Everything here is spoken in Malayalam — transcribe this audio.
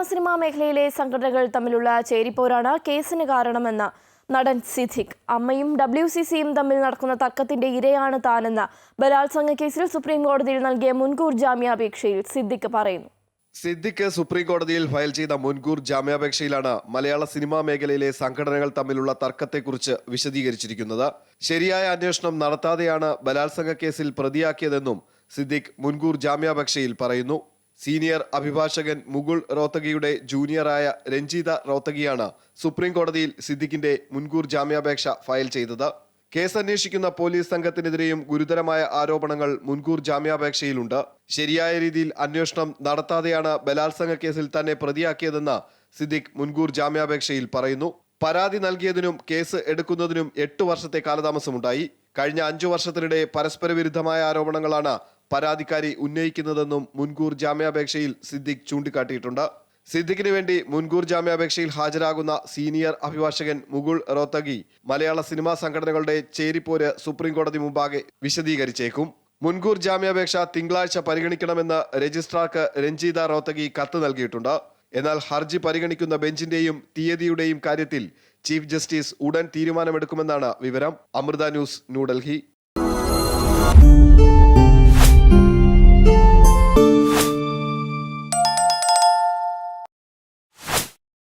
മലയാള സിനിമാ മേഖലയിലെ സംഘടനകൾ തമ്മിലുള്ള ചേരിപ്പോരാണ് കേസിന് കാരണമെന്ന് നടൻ സിദ്ദിഖ്. അമ്മയും ഡബ്ല്യു സി സിയും തമ്മിൽ നടക്കുന്ന തർക്കത്തിന്റെ ഇരയാണ് താനെന്ന് ബലാത്സംഗ കേസിൽ സുപ്രീം കോടതിയിൽ നൽകിയ മുൻകൂർ ജാമ്യാപേക്ഷയിൽ സിദ്ദിഖ് പറയുന്നു. സിദ്ദിഖ് സുപ്രീം കോടതിയിൽ ഫയൽ ചെയ്ത മുൻകൂർ ജാമ്യാപേക്ഷയിലാണ് മലയാള സിനിമാ മേഖലയിലെ സംഘടനകൾ തമ്മിലുള്ള തർക്കത്തെക്കുറിച്ച് വിശദീകരിച്ചിരിക്കുന്നത്. ശരിയായ അന്വേഷണം നടത്താതെയാണ് ബലാത്സംഗ കേസിൽ പ്രതിയാക്കിയതെന്നും സിദ്ദിഖ് മുൻകൂർ ജാമ്യാപേക്ഷയിൽ പറയുന്നു. സീനിയർ അഭിഭാഷകൻ മുകുൾ റോത്തഗിയുടെ ജൂനിയറായ രഞ്ജിത റോത്തഗിയാണ് സുപ്രീം കോടതിയിൽ സിദ്ദിഖിന്റെ മുൻകൂർ ജാമ്യാപേക്ഷ ഫയൽ ചെയ്തത്. കേസ് അന്വേഷിക്കുന്ന പോലീസ് സംഘത്തിനെതിരെയും ഗുരുതരമായ ആരോപണങ്ങൾ മുൻകൂർ ജാമ്യാപേക്ഷയിലുണ്ട്. ശരിയായ രീതിയിൽ അന്വേഷണം നടത്താതെയാണ് ബലാത്സംഗ കേസിൽ തന്നെ പ്രതിയാക്കിയതെന്ന് സിദ്ദിഖ് മുൻകൂർ ജാമ്യാപേക്ഷയിൽ പറയുന്നു. പരാതി നൽകിയതിനും കേസ് എടുക്കുന്നതിനും എട്ട് വർഷത്തെ കാലതാമസമുണ്ടായി. കഴിഞ്ഞ അഞ്ചു വർഷത്തിനിടെ പരസ്പര വിരുദ്ധമായ ആരോപണങ്ങളാണ് പരാതിക്കാരി ഉന്നയിക്കുന്നതെന്നും മുൻകൂർ ജാമ്യാപേക്ഷയിൽ സിദ്ദിഖ് ചൂണ്ടിക്കാട്ടിയിട്ടുണ്ട്. സിദ്ദിഖിന് വേണ്ടി മുൻകൂർ ജാമ്യാപേക്ഷയിൽ ഹാജരാകുന്ന സീനിയർ അഭിഭാഷകൻ മുകുൾ റോത്തഗി മലയാള സിനിമാ സംഘടനകളുടെ ചേരിപ്പോര് സുപ്രീംകോടതി മുമ്പാകെ വിശദീകരിച്ചേക്കും. മുൻകൂർ ജാമ്യാപേക്ഷ തിങ്കളാഴ്ച പരിഗണിക്കണമെന്ന് രജിസ്ട്രാർക്ക് രഞ്ജിത റോത്തഗി കത്ത് നൽകിയിട്ടുണ്ട്. എന്നാൽ ഹർജി പരിഗണിക്കുന്ന ബെഞ്ചിന്റെയും തീയതിയുടെയും കാര്യത്തിൽ ചീഫ് ജസ്റ്റിസ് ഉടൻ തീരുമാനമെടുക്കുമെന്നാണ് വിവരം. അമൃത ന്യൂസ് ന്യൂഡൽഹി.